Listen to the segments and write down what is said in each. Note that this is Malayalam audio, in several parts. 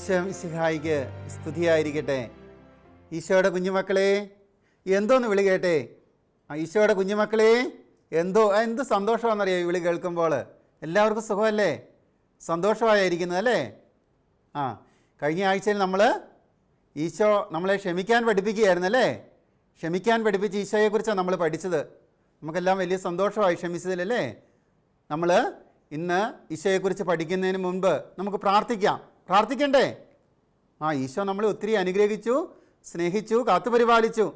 ഈശോ ഇസിഹായിക്ക് സ്തുതിയായിരിക്കട്ടെ. ഈശോയുടെ കുഞ്ഞുമക്കളെ എന്തോന്ന് വിളി കേട്ടെ? ആ ഈശോയുടെ കുഞ്ഞുമക്കളെ എന്തോ എന്ത് സന്തോഷമാണെന്നറിയോ ഈ വിളി കേൾക്കുമ്പോൾ? എല്ലാവർക്കും സുഖമല്ലേ? സന്തോഷമായിരിക്കുന്നത് അല്ലേ? ആ കഴിഞ്ഞ ആഴ്ചയിൽ നമ്മൾ ഈശോ നമ്മളെ ക്ഷമിക്കാൻ പഠിപ്പിക്കുകയായിരുന്നു അല്ലേ? ക്ഷമിക്കാൻ പഠിപ്പിച്ച് ഈശോയെക്കുറിച്ചാണ് നമ്മൾ പഠിച്ചത്. നമുക്കെല്ലാം വലിയ സന്തോഷമായി ക്ഷമിച്ചതിലല്ലേ? നമ്മൾ ഇന്ന് ഈശോയെക്കുറിച്ച് പഠിക്കുന്നതിന് മുൻപ് നമുക്ക് പ്രാർത്ഥിക്കാം. പ്രാർത്ഥിക്കണ്ടേ? ആ ഈശോ നമ്മളെ ഒത്തിരി അനുഗ്രഹിച്ചു സ്നേഹിച്ചു കാത്തുപരിപാലിച്ചു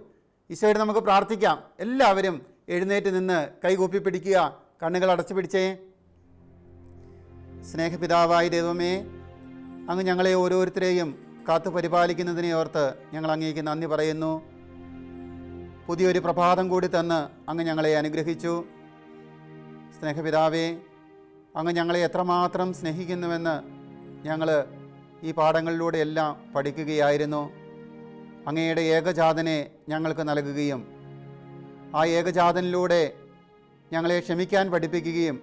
ഈശോയോട് നമുക്ക് പ്രാർത്ഥിക്കാം. എല്ലാവരും എഴുന്നേറ്റ് നിന്ന് കൈകൂപ്പി പിടിക്കുക കണ്ണുകൾ അടച്ചു പിടിച്ചേ. സ്നേഹപിതാവായ ദൈവമേ അങ്ങ് ഞങ്ങളെ ഓരോരുത്തരെയും കാത്തു പരിപാലിക്കുന്നതിനെ ഓർത്ത് ഞങ്ങൾ അങ്ങേക്ക് നന്ദി പറയുന്നു. പുതിയൊരു പ്രഭാതം കൂടി തന്ന് അങ്ങ് ഞങ്ങളെ അനുഗ്രഹിച്ചു. സ്നേഹപിതാവേ അങ്ങ് ഞങ്ങളെ എത്രമാത്രം സ്നേഹിക്കുന്നുവെന്ന് ഞങ്ങൾ ഈ പാഠങ്ങളിലൂടെ എല്ലാം പഠിക്കുകയായിരുന്നു. അങ്ങയുടെ ഏകജാതനെ ഞങ്ങൾക്ക് നൽകുകയും ആ ഏകജാതനിലൂടെ ഞങ്ങളെ ക്ഷമിക്കാൻ പഠിപ്പിക്കുകയും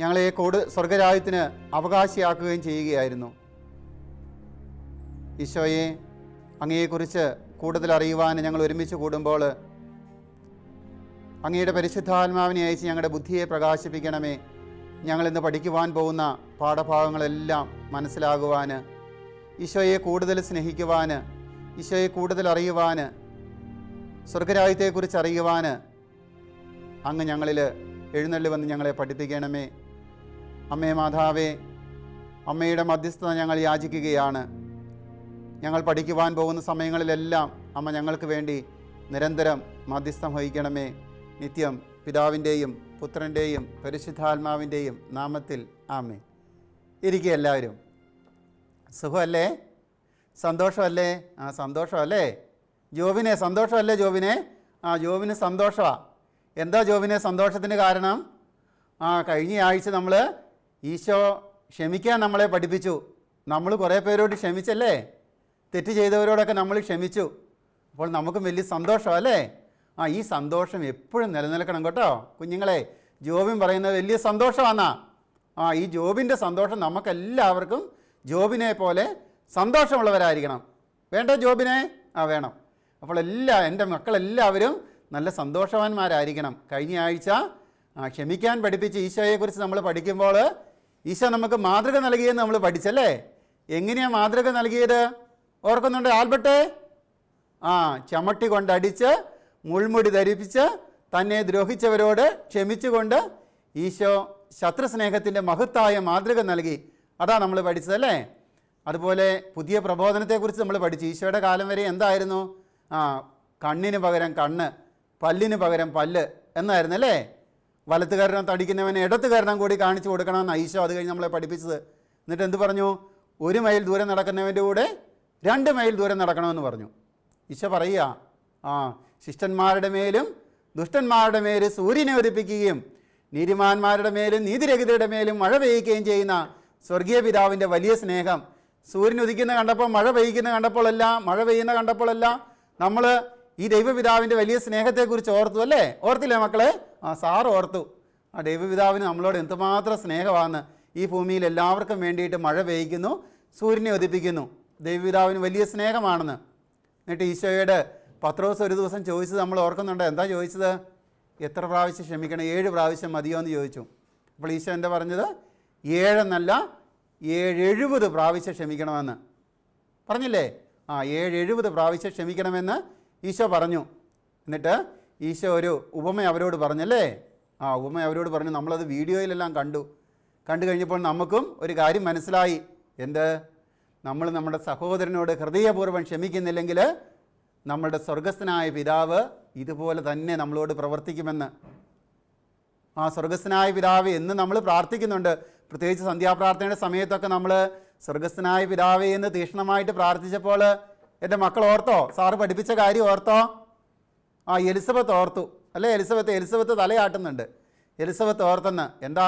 ഞങ്ങളെ കോട് സ്വർഗരാജ്യത്തിന് അവകാശിയാക്കുകയും ചെയ്യുകയായിരുന്നു. ഈശോയെ അങ്ങയെക്കുറിച്ച് കൂടുതൽ അറിയുവാൻ ഞങ്ങൾ ഒരുമിച്ച് കൂടുമ്പോൾ അങ്ങയുടെ പരിശുദ്ധാത്മാവിനെ അയച്ച് ഞങ്ങളുടെ ബുദ്ധിയെ പ്രകാശിപ്പിക്കണമേ. ഞങ്ങളിന്ന് പഠിക്കുവാൻ പോകുന്ന പാഠഭാഗങ്ങളെല്ലാം മനസ്സിലാകുവാൻ ഈശോയെ കൂടുതൽ സ്നേഹിക്കുവാൻ ഈശോയെ കൂടുതൽ അറിയുവാൻ സ്വർഗരാജ്യത്തെക്കുറിച്ച് അറിയുവാൻ അങ്ങ് ഞങ്ങളിൽ എഴുന്നള്ളി വന്ന് ഞങ്ങളെ പഠിപ്പിക്കണമേ. അമ്മേ മാതാവേ അമ്മയുടെ മധ്യസ്ഥത ഞങ്ങൾ യാചിക്കുകയാണ്. ഞങ്ങൾ പഠിക്കുവാൻ പോകുന്ന സമയങ്ങളിലെല്ലാം അമ്മ ഞങ്ങൾക്ക് വേണ്ടി നിരന്തരം മധ്യസ്ഥം വഹിക്കണമേ. നിത്യം പിതാവിന്റെയും പുത്രന്റെയും പരിശുദ്ധാത്മാവിന്റെയും നാമത്തിൽ ആമേ ഇരിക്കുക എല്ലാവരും. സുഖമല്ലേ? സന്തോഷമല്ലേ? ആ സന്തോഷമല്ലേ? ജോബിനെ സന്തോഷമല്ലേ ജോബിനെ ആ ജോബിന് സന്തോഷമാണ് എന്താ ജോബിനെ സന്തോഷത്തിന് കാരണം? ആ കഴിഞ്ഞ ആഴ്ച നമ്മൾ ഈശോ ക്ഷമിക്കാൻ നമ്മളെ പഠിപ്പിച്ചു. നമ്മൾ കുറേ പേരോട് ക്ഷമിച്ചല്ലേ? തെറ്റ് ചെയ്തവരോടൊക്കെ നമ്മൾ ക്ഷമിച്ചു. അപ്പോൾ നമുക്കും വലിയ സന്തോഷമല്ലേ? ആ ഈ സന്തോഷം എപ്പോഴും നിലനിൽക്കണം കേട്ടോ. കുഞ്ഞുങ്ങളെ ജോബിൻ പറയുന്നത് വലിയ സന്തോഷമാണ്. ആ ഈ ജോബിന്റെ സന്തോഷം നമുക്കെല്ലാവർക്കും ജോബിനെ പോലെ സന്തോഷമുള്ളവരായിരിക്കണം. വേണ്ട ജോബിനെ? ആ വേണം. അപ്പോൾ എല്ലാ എന്റെ മക്കളെല്ലാവരും നല്ല സന്തോഷവാന്മാരായിരിക്കണം. കഴിഞ്ഞ ആഴ്ച ക്ഷമിക്കാൻ പഠിപ്പിച്ച് ഈശോയെക്കുറിച്ച് നമ്മൾ പഠിക്കുമ്പോൾ ഈശോ നമുക്ക് മാതൃക നൽകിയെന്ന് നമ്മൾ പഠിച്ചല്ലേ? എങ്ങനെയാണ് മാതൃക നൽകിയത്? ഓർക്കുന്നുണ്ട് ആൽബർട്ടേ? ആ ചമട്ടി കൊണ്ടടിച്ച് മുൾമുടി ധരിപ്പിച്ച് തന്നെ ദ്രോഹിച്ചവരോട് ക്ഷമിച്ചുകൊണ്ട് ഈശോ ശത്രുസ്നേഹത്തിന്റെ മഹത്തായ മാതൃക നൽകി. അതാ നമ്മൾ പഠിച്ചത് അല്ലേ? അതുപോലെ പുതിയ പ്രബോധനത്തെക്കുറിച്ച് നമ്മൾ പഠിച്ചു. ഈശോയുടെ കാലം വരെ എന്തായിരുന്നു? ആ കണ്ണിന് പകരം കണ്ണ് പല്ലിന് പകരം പല്ല് എന്നായിരുന്നു അല്ലേ? വലത്ത് തടിക്കുന്നവനെ തടിക്കുന്നവന് ഇടത്ത് കാരണം കൂടി കാണിച്ചു കൊടുക്കണമെന്ന് ഈശോ അത് കഴിഞ്ഞ് നമ്മളെ പഠിപ്പിച്ചത്. എന്നിട്ട് എന്ത് പറഞ്ഞു? ഒരു മൈൽ ദൂരം നടക്കുന്നവന്റെ കൂടെ രണ്ട് മൈൽ ദൂരം നടക്കണമെന്ന് പറഞ്ഞു. ഈശോ പറയുക ആ ശിഷ്ടന്മാരുടെ മേലും ദുഷ്ടന്മാരുടെ മേലും സൂര്യനെ ഉദിപ്പിക്കുകയും നീതിമാന്മാരുടെ മേലും നീതിരഹിതരുടെ മേലും മഴ പെയ്യുകയും ചെയ്യുന്ന സ്വർഗീയ പിതാവിന്റെ വലിയ സ്നേഹം. സൂര്യൻ ഉദിക്കുന്ന കണ്ടപ്പോൾ മഴ പെയ്യുന്ന കണ്ടപ്പോഴല്ല മഴ പെയ്യുന്ന കണ്ടപ്പോഴല്ല നമ്മൾ ഈ ദൈവപിതാവിന്റെ വലിയ സ്നേഹത്തെക്കുറിച്ച് ഓർത്തു അല്ലേ? ഓർത്തില്ലേ മക്കളെ? ആ സാർ ഓർത്തു. ആ ദൈവപിതാവിന് നമ്മളോട് എന്തുമാത്രം സ്നേഹമാണ്. ഈ ഭൂമിയിൽ എല്ലാവർക്കും വേണ്ടിയിട്ട് മഴ പെയ്യ്ക്കുന്നു സൂര്യനെ ഉദിപ്പിക്കുന്നു. ദൈവപിതാവിന് വലിയ സ്നേഹമാണെന്ന്. എന്നിട്ട് ഈശോയോട് പത്രോസ് ഒരു ദിവസം ചോദിച്ചത് നമ്മൾ ഓർക്കുന്നുണ്ട്? എന്താ ചോദിച്ചത്? എത്ര പ്രാവശ്യം ക്ഷമിക്കണം? ഏഴ് പ്രാവശ്യം മതിയോ എന്ന് ചോദിച്ചു. അപ്പോൾ ഈശോ എന്താ പറഞ്ഞത്? ഏഴെന്നല്ല ഏഴ് എഴുപത് പ്രാവശ്യം ക്ഷമിക്കണമെന്ന്. പറഞ്ഞില്ലേ? ആ ഏഴ് എഴുപത് പ്രാവശ്യം ക്ഷമിക്കണമെന്ന് ഈശോ പറഞ്ഞു. എന്നിട്ട് ഈശോ ഒരു ഉപമ അവരോട് പറഞ്ഞല്ലേ? ആ ഉപമ അവരോട് പറഞ്ഞു. നമ്മളത് വീഡിയോയിലെല്ലാം കണ്ടു. കണ്ടു കഴിഞ്ഞപ്പോൾ നമുക്കും ഒരു കാര്യം മനസ്സിലായി. എന്ത്? നമ്മൾ നമ്മുടെ സഹോദരനോട് ഹൃദയപൂർവം ക്ഷമിക്കുന്നില്ലെങ്കിൽ നമ്മളുടെ സ്വർഗസ്ഥനായ പിതാവ് ഇതുപോലെ തന്നെ നമ്മളോട് പ്രവർത്തിക്കുമെന്ന്. ആ സ്വർഗസ്ഥനായ പിതാവ് എന്ന് നമ്മൾ പ്രാർത്ഥിക്കുന്നുണ്ട്. പ്രത്യേകിച്ച് സന്ധ്യാപ്രാർത്ഥനയുടെ സമയത്തൊക്കെ നമ്മൾ സ്വർഗസ്ഥനായ പിതാവേ എന്ന് തീക്ഷ്ണമായിട്ട് പ്രാർത്ഥിച്ചപ്പോൾ എന്റെ മക്കൾ ഓർത്തോ? സാറ് പഠിപ്പിച്ച കാര്യം ഓർത്തോ? ആ എലിസബത്ത് ഓർത്തു. അല്ലേ എലിസബത്ത്? എലിസബത്ത് തലയാട്ടുന്നുണ്ട്. എലിസബത്ത് ഓർത്തെന്ന്. എന്താ?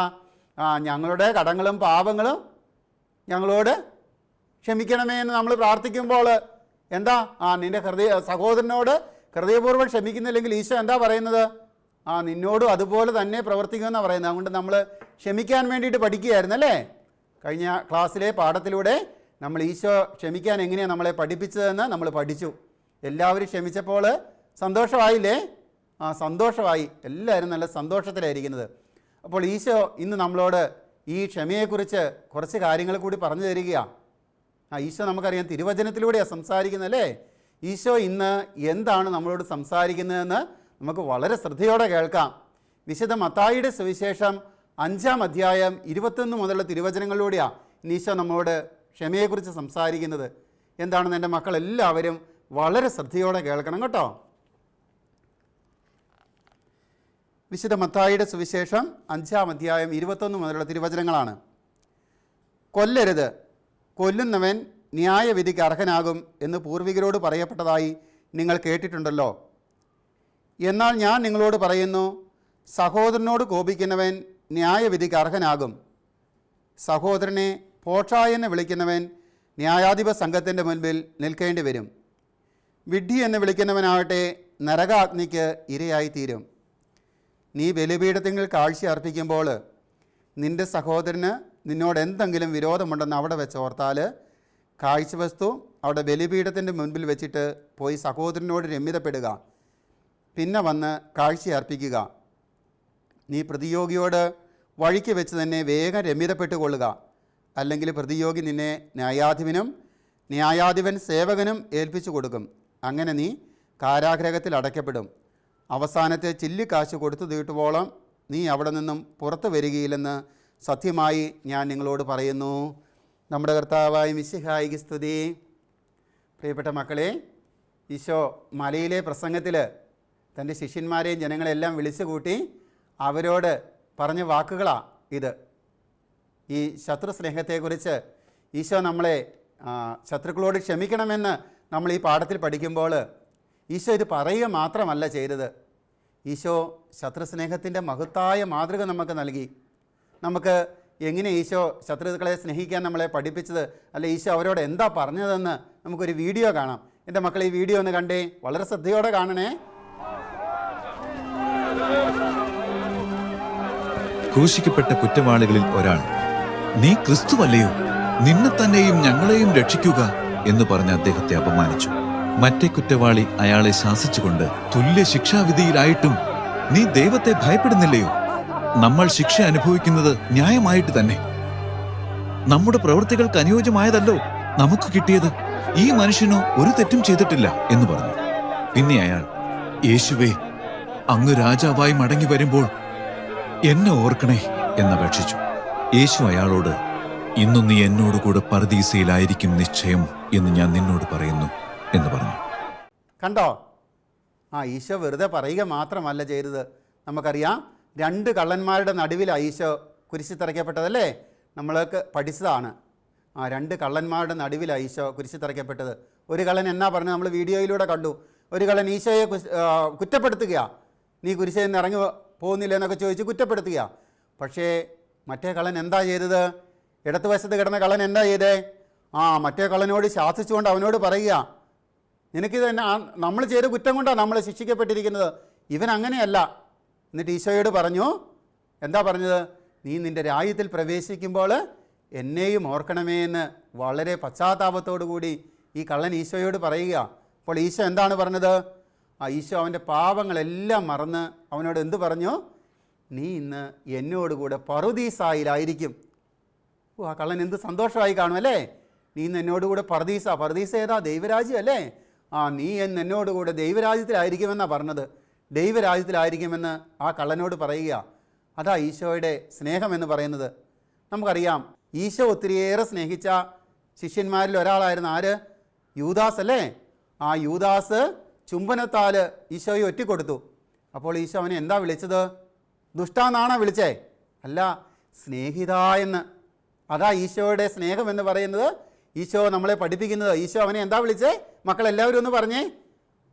ആ ഞങ്ങളുടെ കടങ്ങളും പാപങ്ങളും ഞങ്ങളോട് ക്ഷമിക്കണമേ എന്ന് നമ്മൾ പ്രാർത്ഥിക്കുമ്പോൾ എന്താ? ആ നിന്റെ ഹൃദയ സഹോദരനോട് ഹൃദയപൂർവം ക്ഷമിക്കുന്നില്ലെങ്കിൽ ഈശോ എന്താ പറയുന്നത്? ആ നിന്നോടും അതുപോലെ തന്നെ പ്രവർത്തിക്കുമെന്നാണ് പറയുന്നത്. അതുകൊണ്ട് നമ്മൾ ക്ഷമിക്കാൻ വേണ്ടിയിട്ട് പഠിക്കുകയായിരുന്നു അല്ലേ? കഴിഞ്ഞ ക്ലാസ്സിലെ പാഠത്തിലൂടെ നമ്മൾ ഈശോ ക്ഷമിക്കാൻ എങ്ങനെയാണ് നമ്മളെ പഠിപ്പിച്ചതെന്ന് നമ്മൾ പഠിച്ചു. എല്ലാവരും ക്ഷമിച്ചപ്പോൾ സന്തോഷമായില്ലേ? ആ സന്തോഷമായി. എല്ലാവരും നല്ല സന്തോഷത്തിലായിരിക്കുന്നത്. അപ്പോൾ ഈശോ ഇന്ന് നമ്മളോട് ഈ ക്ഷമയെക്കുറിച്ച് കുറച്ച് കാര്യങ്ങൾ കൂടി പറഞ്ഞു തരികയാണ്. ആ ഈശോ നമുക്കറിയാം തിരുവചനത്തിലൂടെയാണ് സംസാരിക്കുന്നത് അല്ലേ ഈശോ ഇന്ന് എന്താണ് നമ്മളോട് സംസാരിക്കുന്നതെന്ന് നമുക്ക് വളരെ ശ്രദ്ധയോടെ കേൾക്കാം. വിശുദ്ധ മത്തായിയുടെ സുവിശേഷം അഞ്ചാം അധ്യായം ഇരുപത്തൊന്ന് മുതലുള്ള തിരുവചനങ്ങളിലൂടെയാണ് ഈശോ നമ്മളോട് ക്ഷമയെക്കുറിച്ച് സംസാരിക്കുന്നത്. എന്താണെന്ന് എന്റെ മക്കളെല്ലാവരും വളരെ ശ്രദ്ധയോടെ കേൾക്കണം കേട്ടോ. വിശുദ്ധ മത്തായിയുടെ സുവിശേഷം അഞ്ചാം അധ്യായം ഇരുപത്തൊന്ന് മുതലുള്ള തിരുവചനങ്ങളാണ്. കൊല്ലരുത്. കൊല്ലുന്നവൻ ന്യായവിധിക്ക് അർഹനാകും എന്ന് പൂർവികരോട് പറയപ്പെട്ടതായി നിങ്ങൾ കേട്ടിട്ടുണ്ടല്ലോ. എന്നാൽ ഞാൻ നിങ്ങളോട് പറയുന്നു സഹോദരനോട് കോപിക്കുന്നവൻ ന്യായവിധിക്ക് അർഹനാകും. സഹോദരനെ പോഷായെന്ന് വിളിക്കുന്നവൻ ന്യായാധിപ സംഘത്തിന്റെ മുൻപിൽ നിൽക്കേണ്ടി വരും. വിഡ്ഢി എന്ന് വിളിക്കുന്നവനാവട്ടെ നരകാഗ്നിക്ക് ഇരയായിത്തീരും. നീ ബലിപീഠത്തിങ്ങൾ കാഴ്ച അർപ്പിക്കുമ്പോൾ നിന്റെ സഹോദരന് നിന്നോട് എന്തെങ്കിലും വിരോധമുണ്ടെന്ന് അവിടെ വെച്ച് ഓർത്താൽ കാഴ്ചവസ്തു അവിടെ ബലിപീഠത്തിന്റെ മുൻപിൽ വെച്ചിട്ട് പോയി സഹോദരനോട് രമ്യതപ്പെടുക. പിന്നെ വന്ന് കാഴ്ച അർപ്പിക്കുക. നീ പ്രതിയോഗിയോട് വഴിക്ക് വെച്ച് തന്നെ വേഗം രമ്യതപ്പെട്ടുകൊള്ളുക. അല്ലെങ്കിൽ പ്രതിയോഗി നിന്നെ ന്യായാധിപനും ന്യായാധിപൻ സേവകനും ഏൽപ്പിച്ചു കൊടുക്കും. അങ്ങനെ നീ കാരാഗ്രഹത്തിൽ അടയ്ക്കപ്പെടും. അവസാനത്തെ ചില്ലിക്കാശ് കൊടുത്തു തീട്ടുവോളം നീ അവിടെ നിന്നും പുറത്തു വരികയില്ലെന്ന് സത്യമായി ഞാൻ നിങ്ങളോട് പറയുന്നു. നമ്മുടെ കർത്താവായ മിശിഹായിക്ക് സ്തുതി. പ്രിയപ്പെട്ട മക്കളെ ഈശോ മലയിലെ പ്രസംഗത്തിൽ തന്റെ ശിഷ്യന്മാരെയും ജനങ്ങളെല്ലാം വിളിച്ചു കൂട്ടി അവരോട് പറഞ്ഞ വാക്കുകളാണ് ഇത്. ഈ ശത്രു സ്നേഹത്തെക്കുറിച്ച് ഈശോ നമ്മളെ ശത്രുക്കളോട് ക്ഷമിക്കണമെന്ന് നമ്മൾ ഈ പാഠത്തിൽ പഠിക്കുമ്പോൾ ഈശോ ഇത് പറയുക മാത്രമല്ല ചെയ്തത്. ഈശോ ശത്രുസ്നേഹത്തിന്റെ മഹത്തായ മാതൃക നമുക്ക് നൽകി. നമുക്ക് എങ്ങനെ ഈശോ ശത്രുക്കളെ സ്നേഹിക്കാൻ നമ്മളെ പഠിപ്പിച്ചത്? അല്ല ഈശോ അവരോട് എന്താ പറഞ്ഞതെന്ന് നമുക്കൊരു വീഡിയോ കാണാം. എന്റെ മക്കൾ ഈ വീഡിയോ ഒന്ന് കണ്ടേ. വളരെ ശ്രദ്ധയോടെ കാണണേ. ക്രൂശിക്കപ്പെട്ട കുറ്റവാളികളിൽ ഒരാൾ നീ ക്രിസ്തുവല്ലയോ? നിന്നെ തന്നെയും ഞങ്ങളെയും രക്ഷിക്കുക എന്ന് പറഞ്ഞ് അദ്ദേഹത്തെ അപമാനിച്ചു. മറ്റേ കുറ്റവാളി അയാളെ ശാസിച്ചുകൊണ്ട് തുല്യ ശിക്ഷാവിധിയിലായിട്ടും നീ ദൈവത്തെ ഭയപ്പെടുന്നില്ലയോ? നമ്മൾ ശിക്ഷ അനുഭവിക്കുന്നത് ന്യായമായിട്ട് തന്നെ. നമ്മുടെ പ്രവൃത്തികൾക്ക് അനുയോജ്യമായതല്ലോ നമുക്ക് കിട്ടിയത്. ഈ മനുഷ്യനോ ഒരു തെറ്റും ചെയ്തിട്ടില്ല എന്ന് പറഞ്ഞു. പിന്നെ അയാൾ യേശുവേ അങ്ങ് രാജാവായി മടങ്ങി വരുമ്പോൾ എന്നെ ഓർക്കണേ എന്നപേക്ഷിച്ചു യേശു അയാളോട് ഇന്നും നീ എന്നോട് കൂടെ പരദീസയിലായിരിക്കും നിശ്ചയം എന്ന് ഞാൻ നിന്നോട് പറയുന്നു എന്ന് പറഞ്ഞു. കണ്ടോ? ആ ഈശോ വെറുതെ പറയുക മാത്രമല്ല ചെയ്തത്. നമുക്കറിയാം രണ്ട് കള്ളന്മാരുടെ നടുവിൽ ഈശോ കുരിശി തറയ്ക്കപ്പെട്ടതല്ലേ? നമ്മൾക്ക് പഠിച്ചതാണ്. ആ രണ്ട് കള്ളന്മാരുടെ നടുവിൽ ഈശോ കുരിശി തറയ്ക്കപ്പെട്ടത്. ഒരു കള്ളൻ എന്നാ പറഞ്ഞത്? നമ്മൾ വീഡിയോയിലൂടെ കണ്ടു. ഒരു കള്ളൻ ഈശോയെ കുറ്റപ്പെടുത്തുക നീ കുരിശയിൽ നിന്ന് ഇറങ്ങി പോകുന്നില്ല എന്നൊക്കെ ചോദിച്ച് കുറ്റപ്പെടുത്തുക പക്ഷേ മറ്റേ കള്ളൻ എന്താ ചെയ്തത്? ഇടത്തുവശത്ത് കിടന്ന കള്ളൻ എന്താ ചെയ്തേ? ആ മറ്റേ കള്ളനോട് ശാസിച്ചുകൊണ്ട് അവനോട് പറയുക നിനക്കിത് തന്നെ നമ്മൾ ചെയ്ത കുറ്റം കൊണ്ടാണ് നമ്മൾ ശിക്ഷിക്കപ്പെട്ടിരിക്കുന്നത്. ഇവൻ അങ്ങനെയല്ല. എന്നിട്ട് ഈശോയോട് പറഞ്ഞു എന്താ പറഞ്ഞത്? നീ നിന്റെ രാജ്യത്തിൽ പ്രവേശിക്കുമ്പോൾ എന്നെയും ഓർക്കണമേ എന്ന് വളരെ കൂടി ഈ കള്ളൻ ഈശോയോട് പറയുക. അപ്പോൾ ഈശോ എന്താണ് പറഞ്ഞത്? ആ ഈശോ അവന്റെ പാപങ്ങളെല്ലാം മറന്ന് അവനോട് എന്ത് പറഞ്ഞു? നീ ഇന്ന് എന്നോടുകൂടെ പറുദീസായിലായിരിക്കും. ഓ ആ കള്ളൻ എന്ത് സന്തോഷമായി കാണും അല്ലേ? നീ ഇന്ന് എന്നോടുകൂടെ പർദീസ പർദീസ ഏതാ? ദൈവരാജ്യം അല്ലേ? ആ നീ എന്ന് എന്നോടുകൂടെ ദൈവരാജ്യത്തിലായിരിക്കുമെന്നാണ് പറഞ്ഞത്. ദൈവരാജ്യത്തിലായിരിക്കുമെന്ന് ആ കള്ളനോട് പറയുക. അതാ ഈശോയുടെ സ്നേഹമെന്ന് പറയുന്നത്. നമുക്കറിയാം ഈശോ ഒത്തിരിയേറെ സ്നേഹിച്ച ശിഷ്യന്മാരിൽ ഒരാളായിരുന്നു ആര്? യൂദാസ് അല്ലേ? ആ യൂദാസ് ചുംബനത്താൽ ഈശോയെ ഒറ്റിക്കൊടുത്തു. അപ്പോൾ ഈശോ അവനെ എന്താ വിളിച്ചത്? ദുഷ്ടാന്നാണോ വിളിച്ചേ? അല്ല സ്നേഹിത എന്ന്. അതാ ഈശോയുടെ സ്നേഹം എന്ന് പറയുന്നത്. ഈശോ നമ്മളെ പഠിപ്പിക്കുന്നത്. ഈശോ അവനെ എന്താ വിളിച്ചേ? മക്കളെല്ലാവരും ഒന്ന് പറഞ്ഞേ.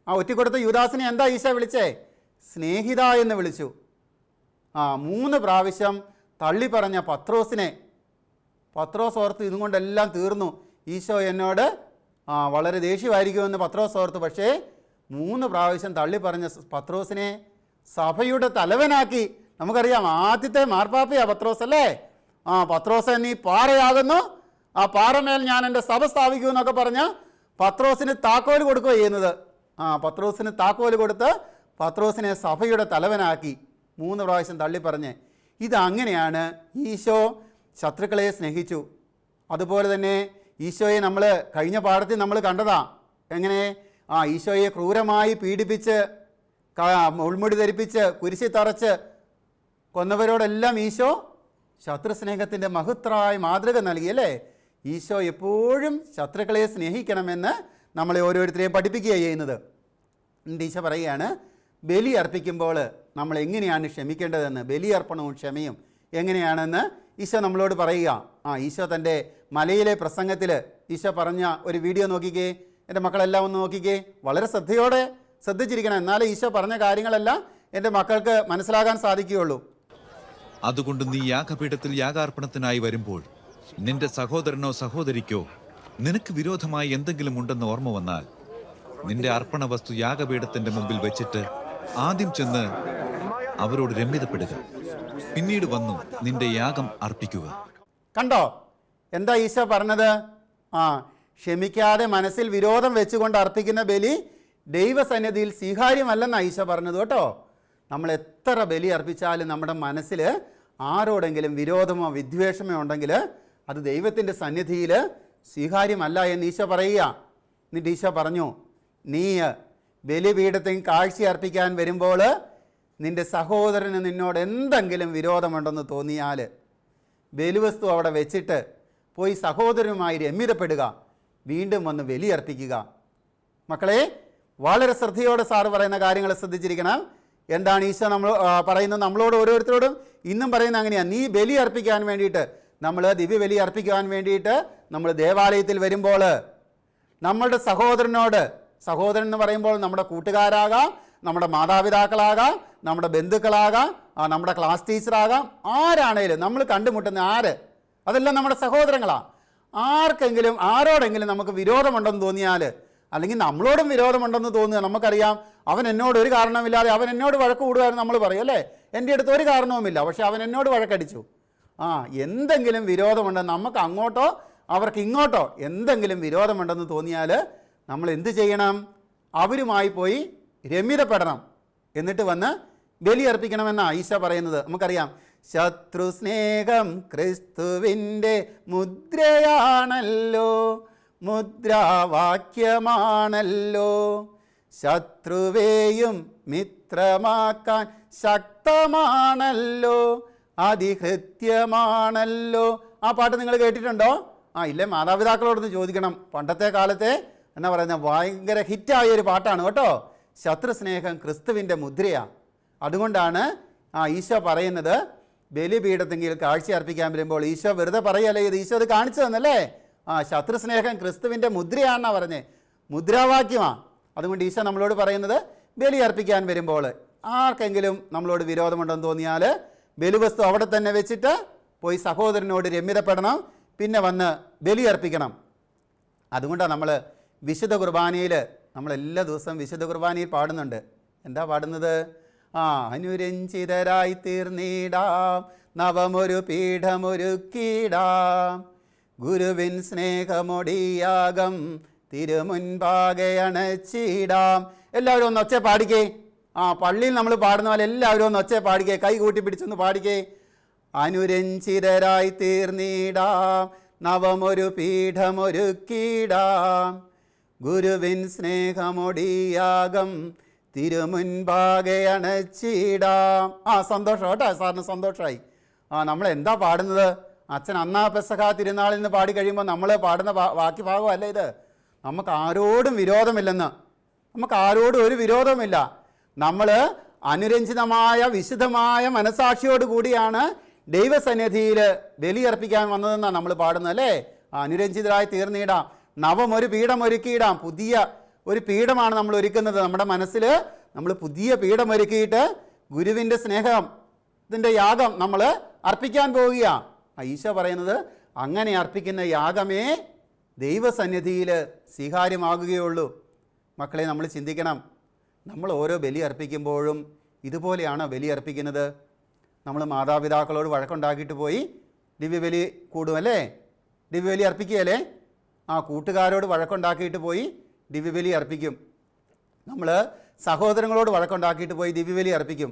ആ ഒറ്റിക്കൊടുത്ത യുദാസിനെ എന്താ ഈശോ വിളിച്ചേ? സ്നേഹിത എന്ന് വിളിച്ചു. ആ മൂന്ന് പ്രാവശ്യം തള്ളി പറഞ്ഞ പത്രോസിനെ. പത്രോസ് ഓർത്ത് ഇതും കൊണ്ടെല്ലാം തീർന്നു. ഈശോ എന്നോട് ആ വളരെ ദേഷ്യമായിരിക്കുമെന്ന് പത്രോസ് ഓർത്ത്. പക്ഷേ മൂന്ന് പ്രാവശ്യം തള്ളി പറഞ്ഞ പത്രോസിനെ സഭയുടെ തലവനാക്കി. നമുക്കറിയാം ആദ്യത്തെ മാർപ്പാപ്പയാ പത്രോസ് അല്ലേ? ആ പത്രോസ് നീ പാറയാകുന്നു. ആ പാറമേൽ ഞാൻ എന്റെ സഭ സ്ഥാപിക്കൂ എന്നൊക്കെ പറഞ്ഞ് പത്രോസിന് താക്കോൽ കൊടുക്കുക ചെയ്യുന്നത്. ആ പത്രോസിന് താക്കോൽ കൊടുത്ത് പത്രോസിനെ സഭയുടെ തലവനാക്കി മൂന്ന് പ്രാവശ്യം തള്ളിപ്പറഞ്ഞ് ഇതങ്ങനെയാണ്. ഈശോ ശത്രുക്കളെ സ്നേഹിച്ചു. അതുപോലെ തന്നെ ഈശോയെ നമ്മൾ കഴിഞ്ഞ പാഠത്തിൽ നമ്മൾ കണ്ടതാ. എങ്ങനെ? ആ ഈശോയെ ക്രൂരമായി പീഡിപ്പിച്ച് ഉൾമുടി ധരിപ്പിച്ച് കുരിശി തറച്ച് കൊന്നവരോടെല്ലാം ഈശോ ശത്രുസ്നേഹത്തിന്റെ മഹത്തരായ മാതൃക നൽകി അല്ലേ? ഈശോ എപ്പോഴും ശത്രുക്കളെ സ്നേഹിക്കണമെന്ന് നമ്മളെ ഓരോരുത്തരെയും പഠിപ്പിക്കുകയാണ് ചെയ്യുന്നത്. എന്നിട്ട് ഈശോ പറയുകയാണ് ബലി അർപ്പിക്കുമ്പോൾ നമ്മൾ എങ്ങനെയാണ് ക്ഷമിക്കേണ്ടതെന്ന്? ബലിയർപ്പണവും ക്ഷമയും എങ്ങനെയാണെന്ന് ഈശോ നമ്മളോട് പറയുക. ആ ഈശോ തന്റെ മലയിലെ പ്രസംഗത്തിൽ ഈശോ പറഞ്ഞ ഒരു വീഡിയോ നോക്കിക്കേ. എന്റെ മക്കളെല്ലാം ഒന്ന് നോക്കിക്കേ. വളരെ ശ്രദ്ധയോടെ ശ്രദ്ധിച്ചിരിക്കണം. എന്നാലേ ഈശോ പറഞ്ഞ കാര്യങ്ങളെല്ലാം എന്റെ മക്കൾക്ക് മനസ്സിലാകാൻ സാധിക്കുകയുള്ളൂ. അതുകൊണ്ട് നീ യാഗപീഠത്തിൽ യാഗാർപ്പണത്തിനായി വരുമ്പോൾ നിന്റെ സഹോദരനോ സഹോദരിക്കോ നിനക്ക് വിരോധമായി എന്തെങ്കിലും ഉണ്ടെന്ന് ഓർമ്മ വന്നാൽ നിന്റെ അർപ്പണ വസ്തു യാഗപീഠത്തിന്റെ മുമ്പിൽ വെച്ചിട്ട് ആദ്യം ചെന്ന് അവരോട് രമ്യതപ്പെടുക. പിന്നീട് വന്നു നിന്റെ യാഗം അർപ്പിക്കുക. കണ്ടോ? എന്താ ഈശോ പറഞ്ഞത്? ആ ക്ഷമിക്കാതെ മനസ്സിൽ വിരോധം വെച്ചുകൊണ്ട് അർപ്പിക്കുന്ന ബലി ദൈവസന്നിധിയിൽ സ്വീകാര്യമല്ലെന്നാണ് ഈശോ പറഞ്ഞത് കേട്ടോ. നമ്മൾ എത്ര ബലി അർപ്പിച്ചാലും നമ്മുടെ മനസ്സിൽ ആരോടെങ്കിലും വിരോധമോ വിദ്വേഷമോ ഉണ്ടെങ്കിൽ അത് ദൈവത്തിന്റെ സന്നിധിയിൽ സ്വീകാര്യമല്ല എന്ന് ഈശോ പറയുക. എന്നിട്ട് ഈശോ പറഞ്ഞു നീ ബലിപീഠത്തിൽ കാഴ്ച അർപ്പിക്കാൻ വരുമ്പോൾ നിന്റെ സഹോദരന് നിന്നോട് എന്തെങ്കിലും വിരോധമുണ്ടെന്ന് തോന്നിയാൽ ബലിവസ്തു അവിടെ വെച്ചിട്ട് പോയി സഹോദരനുമായി രമ്യതപ്പെടുക. വീണ്ടും വന്ന് ബലിയർപ്പിക്കുക മക്കളെ വളരെ ശ്രദ്ധയോടെ സാറ് പറയുന്ന കാര്യങ്ങൾ ശ്രദ്ധിച്ചിരിക്കണം. എന്താണ് ഈശോ നമ്മൾ പറയുന്നത് നമ്മളോട് ഓരോരുത്തരോടും? ഇന്നും പറയുന്നത് അങ്ങനെയാണ് നീ ബലി അർപ്പിക്കാൻ വേണ്ടിയിട്ട് നമ്മൾ ദിവ്യ ബലി അർപ്പിക്കാൻ വേണ്ടിയിട്ട് നമ്മൾ ദേവാലയത്തിൽ വരുമ്പോൾ നമ്മളുടെ സഹോദരനോട് സഹോദരൻ എന്ന് പറയുമ്പോൾ നമ്മുടെ കൂട്ടുകാരാകാം നമ്മുടെ മാതാപിതാക്കളാകാം നമ്മുടെ ബന്ധുക്കളാകാം നമ്മുടെ ക്ലാസ് ടീച്ചറാകാം ആരാണേലും നമ്മൾ കണ്ടുമുട്ടുന്ന ആര്? അതെല്ലാം നമ്മുടെ സഹോദരങ്ങളാണ് ആർക്കെങ്കിലും ആരോടെങ്കിലും നമുക്ക് വിരോധമുണ്ടെന്ന് തോന്നിയാൽ അല്ലെങ്കിൽ നമ്മളോടും വിരോധമുണ്ടെന്ന് തോന്നുക നമുക്കറിയാം അവൻ എന്നോട് ഒരു കാരണമില്ലാതെ അവൻ എന്നോട് വഴക്ക് കൂടുകയെന്ന് നമ്മൾ പറയും അല്ലേ? എന്റെ അടുത്ത് ഒരു കാരണവുമില്ല പക്ഷെ അവൻ എന്നോട് വഴക്കടിച്ചു. ആ എന്തെങ്കിലും വിരോധമുണ്ടെന്ന് നമുക്ക് അങ്ങോട്ടോ അവർക്ക് ഇങ്ങോട്ടോ എന്തെങ്കിലും വിരോധമുണ്ടെന്ന് തോന്നിയാൽ നമ്മൾ എന്ത് ചെയ്യണം? അവരുമായി പോയി രമ്യതപ്പെടണം. എന്നിട്ട് വന്ന് ബലി അർപ്പിക്കണമെന്നാണ് ഈശ പറയുന്നത്. നമുക്കറിയാം. ശത്രു സ്നേഹം ക്രിസ്തുവിന്റെ മുദ്രയാണല്ലോ. മുദ്രാവാക്യമാണല്ലോ. ശത്രുവേയും മിത്രമാക്കാൻ ശക്തമാണല്ലോ. അതിഹൃത്യമാണല്ലോ. ആ പാട്ട് നിങ്ങൾ കേട്ടിട്ടുണ്ടോ? ആ ഇല്ലേ? മാതാപിതാക്കളോടൊന്ന് ചോദിക്കണം. പണ്ടത്തെ കാലത്തെ എന്നാ പറയുന്ന ഭയങ്കര ഹിറ്റായ ഒരു പാട്ടാണ് കേട്ടോ. ശത്രുസ്നേഹം ക്രിസ്തുവിന്റെ മുദ്രയാണ് അതുകൊണ്ടാണ് ആ ഈശോ പറയുന്നത് ബലിപീഠത്തെങ്കിൽ കാഴ്ച അർപ്പിക്കാൻ വരുമ്പോൾ ഈശോ വെറുതെ പറയല്ലേ ഇത് ഈശോ അത് കാണിച്ചു തന്നല്ലേ ആ ശത്രുസ്നേഹം ക്രിസ്തുവിന്റെ മുദ്രയാണെന്നാണ് പറഞ്ഞത് മുദ്രാവാക്യമാണ് അതുകൊണ്ട് ഈശോ നമ്മളോട് പറയുന്നത് ബലി അർപ്പിക്കാൻ വരുമ്പോൾ ആർക്കെങ്കിലും നമ്മളോട് വിരോധമുണ്ടെന്ന് തോന്നിയാൽ ബലിവസ്തു അവിടെ തന്നെ വെച്ചിട്ട് പോയി സഹോദരനോട് രമ്യതപ്പെടണം പിന്നെ വന്ന് ബലി അർപ്പിക്കണം. അതുകൊണ്ടാണ് നമ്മൾ വിശുദ്ധ കുർബാനയിൽ നമ്മൾ എല്ലാ ദിവസവും വിശുദ്ധ കുർബാനയിൽ പാടുന്നുണ്ട്. എന്താ പാടുന്നത്? ആ അനുരഞ്ജിതരായി തീർന്നിടാം നവമൊരു പീഠമൊരുക്കിടാം ഗുരുവിൻ സ്നേഹമൊടിയാകം തിരുമുൻപാകെ അണച്ചിടാം. എല്ലാവരും ഒന്ന് ഒച്ച പാടിക്കേ. ആ പള്ളിയിൽ നമ്മൾ പാടുന്ന പോലെ എല്ലാവരും ഒന്ന് ഒച്ച പാടിക്കേ. കൈ കൂട്ടി പിടിച്ചൊന്ന് പാടിക്കേ. അനുരഞ്ജിതരായി തീർന്നിടാം നവമൊരു പീഠമൊരുക്കിടാം ഗുരുവിൻ സ്നേഹമൊടിയാകം തിരുമുൻപാകെ അണച്ചിടാം. ആ സന്തോഷം കേട്ടോ സാറിന് സന്തോഷമായി ആ നമ്മൾ എന്താ പാടുന്നത്? അച്ഛൻ അന്നാ പെസഹ തിരുനാളിൽ നിന്ന് പാടി കഴിയുമ്പോൾ നമ്മൾ പാടുന്ന ബാക്കി ഭാഗമല്ല ഇത്? നമുക്ക് ആരോടും വിരോധമില്ലെന്ന്. നമുക്ക് ആരോടും ഒരു വിരോധമില്ല നമ്മൾ അനുരഞ്ജിതമായ വിശുദ്ധമായ മനസാക്ഷിയോട് കൂടിയാണ് ദൈവസന്നിധിയിൽ ബലിയർപ്പിക്കാൻ വന്നതെന്നാണ് നമ്മൾ പാടുന്നത് അല്ലേ? അനുരഞ്ജിതരായി തീർന്നിടാം. നവം ഒരു പീഠം ഒരുക്കിയിടാം. പുതിയ ഒരു പീഠമാണ് നമ്മൾ ഒരുക്കുന്നത്. നമ്മുടെ മനസ്സിൽ നമ്മൾ പുതിയ പീഠം ഒരുക്കിയിട്ട് ഗുരുവിന്റെ സ്നേഹം ഇതിന്റെ യാഗം നമ്മൾ അർപ്പിക്കാൻ ഈശ ഈശോ പറയുന്നത് അങ്ങനെ അർപ്പിക്കുന്ന യാഗമേ ദൈവസന്നിധിയിൽ സ്വീകാര്യമാകുകയുള്ളൂ. മക്കളെ നമ്മൾ ചിന്തിക്കണം. നമ്മൾ ഓരോ ബലി അർപ്പിക്കുമ്പോഴും ഇതുപോലെയാണ് ബലി അർപ്പിക്കുന്നത്? നമ്മൾ മാതാപിതാക്കളോട് വഴക്കുണ്ടാക്കിയിട്ട് പോയി ദിവ്യബലി കൂടും അല്ലേ? ദിവ്യബലി അർപ്പിക്കുകയല്ലേ? ആ കൂട്ടുകാരോട് വഴക്കുണ്ടാക്കിയിട്ട് പോയി ദിവ്യബലി അർപ്പിക്കും. നമ്മൾ സഹോദരങ്ങളോട് വഴക്കുണ്ടാക്കിയിട്ട് പോയി ദിവ്യബലി അർപ്പിക്കും.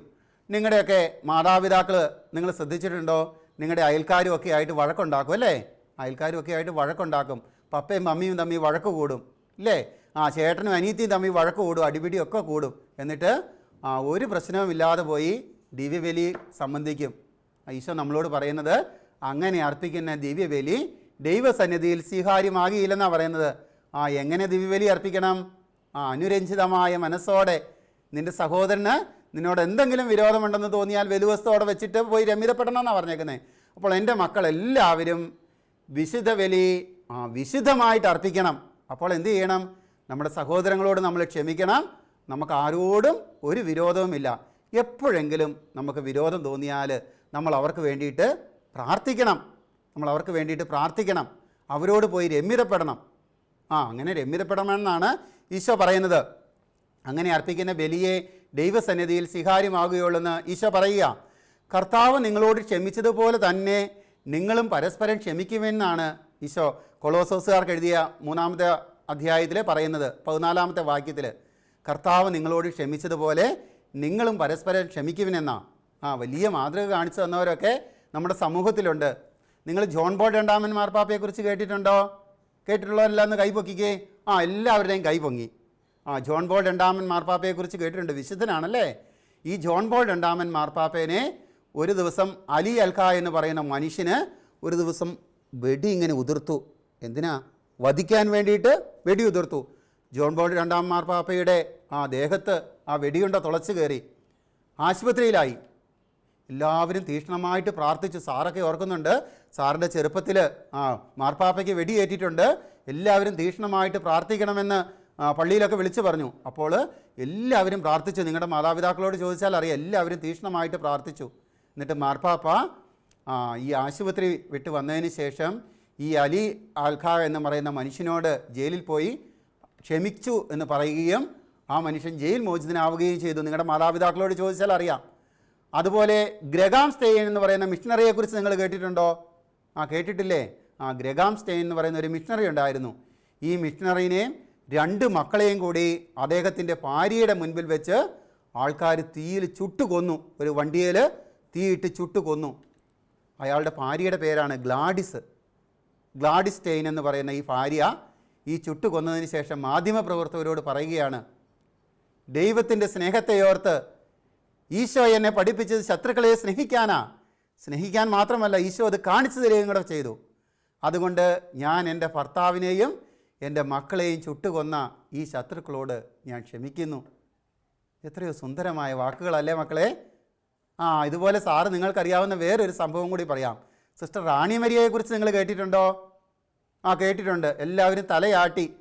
നിങ്ങളുടെയൊക്കെ മാതാപിതാക്കൾ നിങ്ങൾ ശ്രദ്ധിച്ചിട്ടുണ്ടോ? നിങ്ങളുടെ അയൽക്കാരും ഒക്കെ ആയിട്ട് വഴക്കുണ്ടാക്കും അല്ലേ? അയൽക്കാരും ഒക്കെ ആയിട്ട് വഴക്കുണ്ടാക്കും. പപ്പയും മമ്മിയും തമ്മിൽ വഴക്ക് കൂടും. ഇല്ലേ? ആ ചേട്ടനും അനിയത്തിയും തമ്മിൽ വഴക്ക് കൂടും അടിപിടിയൊക്കെ കൂടും. എന്നിട്ട് ആ ഒരു പ്രശ്നവുമില്ലാതെ പോയി ദിവ്യബലി സംബന്ധിക്കും. ഈശോ നമ്മളോട് പറയുന്നത് അങ്ങനെ അർപ്പിക്കുന്ന ദിവ്യബലി ദൈവസന്നിധിയിൽ സ്വീകാര്യമാകിയില്ലെന്നാണ് പറയുന്നത്. ആ എങ്ങനെ ദിവ്യബലി അർപ്പിക്കണം? ആ അനുരഞ്ജിതമായ മനസ്സോടെ നിന്റെ സഹോദരന് നിന്നോട് എന്തെങ്കിലും വിരോധമുണ്ടെന്ന് തോന്നിയാൽ വെലുവസ്തോടെ വെച്ചിട്ട് പോയി രമ്യതപ്പെടണം എന്നാണ് പറഞ്ഞേക്കുന്നത് അപ്പോൾ എന്റെ മക്കളെല്ലാവരും വിശുദ്ധ ബലി ആ വിശുദ്ധമായിട്ട് അർപ്പിക്കണം. അപ്പോൾ എന്ത് ചെയ്യണം? നമ്മുടെ സഹോദരങ്ങളോട് നമ്മൾ ക്ഷമിക്കണം. നമുക്ക് ആരോടും ഒരു വിരോധവുമില്ല. എപ്പോഴെങ്കിലും നമുക്ക് വിരോധം തോന്നിയാൽ നമ്മൾ അവർക്ക് വേണ്ടിയിട്ട് പ്രാർത്ഥിക്കണം. നമ്മൾ അവർക്ക് വേണ്ടിയിട്ട് പ്രാർത്ഥിക്കണം. അവരോട് പോയി രമ്യതപ്പെടണം. ആ അങ്ങനെ രമ്യതപ്പെടണമെന്നാണ് ഈശോ പറയുന്നത്. അങ്ങനെ അർപ്പിക്കുന്ന ബലിയെ ദൈവസന്നിധിയിൽ സ്വീകാര്യമാകുകയുള്ളെന്ന് ഈശോ പറയുക. കർത്താവ് നിങ്ങളോട് ക്ഷമിച്ചതുപോലെ തന്നെ നിങ്ങളും പരസ്പരം ക്ഷമിക്കുമെന്നാണ് ഈശോ കൊളോസോസുകാർക്ക് എഴുതിയ മൂന്നാമത്തെ അധ്യായത്തിൽ പറയുന്നത് പതിനാലാമത്തെ വാക്യത്തിൽ കർത്താവ് നിങ്ങളോട് ക്ഷമിച്ചതുപോലെ നിങ്ങളും പരസ്പരം ക്ഷമിക്കുമെന്നാണ് ആ വലിയ മാതൃക കാണിച്ചു തന്നവരൊക്കെ നമ്മുടെ സമൂഹത്തിലുണ്ട്. നിങ്ങൾ ജോൺ ബോൾ രണ്ടാമൻ മാർപ്പാപ്പയെക്കുറിച്ച് കേട്ടിട്ടുണ്ടോ? കേട്ടിട്ടുള്ളവരെല്ലാം കൈ പൊക്കിക്കേ ആ എല്ലാവരുടെയും കൈ പൊങ്ങി ആ ജോൺ ബോൾ രണ്ടാമൻ മാർപ്പാപ്പയെക്കുറിച്ച് കേട്ടിട്ടുണ്ട്. വിശുദ്ധനാണല്ലേ? ഈ ജോൺ ബോൾ രണ്ടാമൻ മാർപ്പാപ്പേനെ ഒരു ദിവസം അലി അൽഖ എന്ന് പറയുന്ന മനുഷ്യന് ഒരു ദിവസം വെടി ഇങ്ങനെ ഉതിർത്തു. എന്തിനാ? വധിക്കാൻ വേണ്ടിയിട്ട് വെടി ഉതിർത്തു. ജോൺ ബോൾ രണ്ടാം മാർപ്പാപ്പയുടെ ആ ദേഹത്ത് ആ വെടിയുണ്ട തുളച്ചു കയറി. ആശുപത്രിയിലായി. എല്ലാവരും തീക്ഷ്ണമായിട്ട് പ്രാർത്ഥിച്ചു സാറൊക്കെ ഓർക്കുന്നുണ്ട്. സാറിന്റെ ചെറുപ്പത്തിൽ ആ മാർപ്പാപ്പയ്ക്ക് വെടിയേറ്റിട്ടുണ്ട് എല്ലാവരും തീക്ഷ്ണമായിട്ട് പ്രാർത്ഥിക്കണമെന്ന് പള്ളിയിലൊക്കെ വിളിച്ചു പറഞ്ഞു. അപ്പോൾ എല്ലാവരും പ്രാർത്ഥിച്ചു. നിങ്ങളുടെ മാതാപിതാക്കളോട് ചോദിച്ചാൽ അറിയാം. എല്ലാവരും തീക്ഷ്ണമായിട്ട് പ്രാർത്ഥിച്ചു. എന്നിട്ട് മാർപ്പാപ്പ ഈ ആശുപത്രി വിട്ട് വന്നതിന് ശേഷം ഈ അലി ആൽഖ എന്ന് പറയുന്ന മനുഷ്യനോട് ജയിലിൽ പോയി ക്ഷമിച്ചു എന്ന് പറയുകയും ആ മനുഷ്യൻ ജയിൽ മോചിതനാവുകയും ചെയ്തു. നിങ്ങളുടെ മാതാപിതാക്കളോട് ചോദിച്ചാൽ അറിയാം. അതുപോലെ ഗ്രഗാം സ്റ്റെയിൻ എന്ന് പറയുന്ന മിഷണറിയെക്കുറിച്ച് നിങ്ങൾ കേട്ടിട്ടുണ്ടോ? ആ കേട്ടിട്ടില്ലേ? ആ ഗ്രഗാം സ്റ്റെയിൻ എന്ന് പറയുന്ന ഒരു മിഷണറി ഉണ്ടായിരുന്നു. ഈ മിഷണറിനെയും രണ്ട് മക്കളെയും കൂടി അദ്ദേഹത്തിന്റെ ഭാര്യയുടെ മുൻപിൽ വെച്ച് ആൾക്കാർ തീയിൽ ചുട്ടു കൊന്നു ഒരു വണ്ടിയിൽ തീയിട്ട് ചുട്ടു കൊന്നു അയാളുടെ ഭാര്യയുടെ പേരാണ് ഗ്ലാഡിസ്. ഗ്ലാഡിസ് സ്റ്റെയിൻ എന്ന് പറയുന്ന ഈ ഭാര്യ ഈ ചുട്ടു കൊന്നതിന് ശേഷം മാധ്യമപ്രവർത്തകരോട് പറയുകയാണ് ദൈവത്തിന്റെ സ്നേഹത്തെയോർത്ത് ഈശോ എന്നെ പഠിപ്പിച്ചത് ശത്രുക്കളെ സ്നേഹിക്കാനാ. സ്നേഹിക്കാൻ മാത്രമല്ല ഈശോ അത് കാണിച്ചു തരികയും കൂടെ ചെയ്തു. അതുകൊണ്ട് ഞാൻ എന്റെ ഭർത്താവിനെയും എന്റെ മക്കളെയും ചുട്ടുകൊന്ന ഈ ശത്രുക്കളോട് ഞാൻ ക്ഷമിക്കുന്നു. എത്രയോ സുന്ദരമായ വാക്കുകളല്ലേ മക്കളെ? ആ ഇതുപോലെ സാറ് നിങ്ങൾക്കറിയാവുന്ന വേറൊരു സംഭവം കൂടി പറയാം. സിസ്റ്റർ റാണി മരിയയെക്കുറിച്ച് നിങ്ങൾ കേട്ടിട്ടുണ്ടോ? ആ കേട്ടിട്ടുണ്ട്. എല്ലാവരും തലയാട്ടി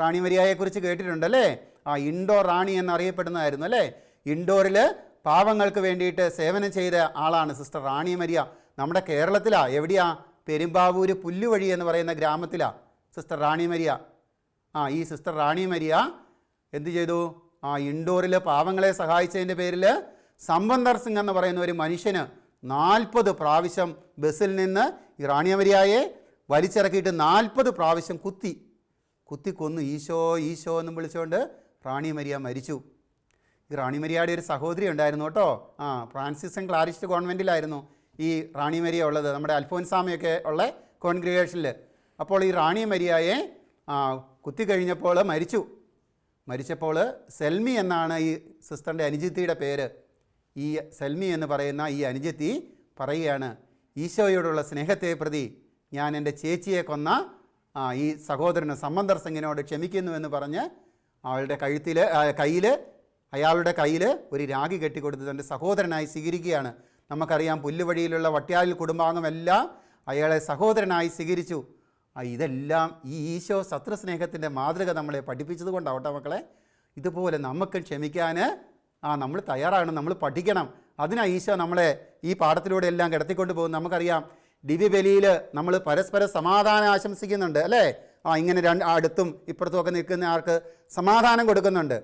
റാണി മരിയയെക്കുറിച്ച് കേട്ടിട്ടുണ്ട് അല്ലേ ആ ഇൻഡോർ റാണി എന്നറിയപ്പെടുന്നതായിരുന്നു അല്ലേ? ഇൻഡോറിൽ പാവങ്ങൾക്ക് വേണ്ടിയിട്ട് സേവനം ചെയ്ത ആളാണ് സിസ്റ്റർ റാണി മരിയ. നമ്മുടെ കേരളത്തിലാ എവിടെയാ? പെരുമ്പാവൂര് പുല്ലുവഴി എന്ന് പറയുന്ന ഗ്രാമത്തിലാ സിസ്റ്റർ റാണി മരിയ. ആ ഈ സിസ്റ്റർ റാണി മരിയ എന്ത് ചെയ്തു? ആ ഇൻഡോറിൽ പാവങ്ങളെ സഹായിച്ചതിന്റെ പേരിൽ സമ്പന്ദർ സിംഗ് എന്ന് പറയുന്ന ഒരു മനുഷ്യന് നാൽപ്പത് പ്രാവശ്യം ബസ്സിൽ നിന്ന് ഈ റാണിയമരിയായെ വലിച്ചിറക്കിയിട്ട് നാൽപ്പത് പ്രാവശ്യം കുത്തി. കുത്തി കൊന്നു. ഈശോ ഈശോ എന്നും വിളിച്ചുകൊണ്ട് റാണിമരിയ മരിച്ചു. ഈ റാണിമരിയയുടെ ഒരു സഹോദരി ഉണ്ടായിരുന്നു കേട്ടോ. ആ ഫ്രാൻസിസ് ഫ്രാൻസിസൻ ക്ലാരിസ്റ്റ് കോൺവെന്റിലായിരുന്നു ഈ റാണി മരിയ ഉള്ളത് നമ്മുടെ അൽഫോൻസാമയൊക്കെ ഉള്ള കോൺഗ്രിഗേഷനിൽ അപ്പോൾ ഈ റാണി മരിയയെ കുത്തിക്കഴിഞ്ഞപ്പോൾ കുത്തി കഴിഞ്ഞപ്പോൾ മരിച്ചു. മരിച്ചപ്പോൾ സെൽമി എന്നാണ് ഈ സിസ്റ്ററിന്റെ അനുജിത്തിയുടെ പേര്. ഈ സെൽമി എന്ന് പറയുന്ന ഈ അനുജത്തി പറയുകയാണ് ഈശോയോടുള്ള സ്നേഹത്തെ പ്രതി ഞാൻ എന്റെ ചേച്ചിയെ കൊന്ന ഈ സഹോദരന് സമ്മന്തർ സിംഗിനോട് ക്ഷമിക്കുന്നു എന്ന് പറഞ്ഞ് അവളുടെ കഴുത്തിൽ കയ്യിൽ അയാളുടെ കയ്യിൽ ഒരു രാഗി കെട്ടിക്കൊടുത്ത് തന്റെ സഹോദരനായി സ്വീകരിക്കുകയാണ്. നമുക്കറിയാം പുല്ലുവഴിയിലുള്ള വട്ട്യാലിൽ കുടുംബാംഗമെല്ലാം അയാളെ സഹോദരനായി സ്വീകരിച്ചു. ഇതെല്ലാം ഈ ഈശോ ശത്രുസ്നേഹത്തിന്റെ മാതൃക നമ്മളെ പഠിപ്പിച്ചത് കൊണ്ടാവട്ടെ മക്കളെ. ഇതുപോലെ നമുക്ക് ക്ഷമിക്കാൻ ആ നമ്മൾ തയ്യാറാകണം നമ്മൾ പഠിക്കണം. അതിനാ ഈശോ നമ്മളെ ഈ പാഠത്തിലൂടെ എല്ലാം കിടത്തിക്കൊണ്ട് പോകും നമുക്കറിയാം ദിവ്യബലിയിൽ നമ്മൾ പരസ്പരം സമാധാനം ആശംസിക്കുന്നുണ്ട് അല്ലേ? ആ ഇങ്ങനെ രണ്ട് അടുത്തും ഇപ്പുറത്തുമൊക്കെ നിൽക്കുന്ന ആൾക്ക് സമാധാനം കൊടുക്കുന്നുണ്ട്.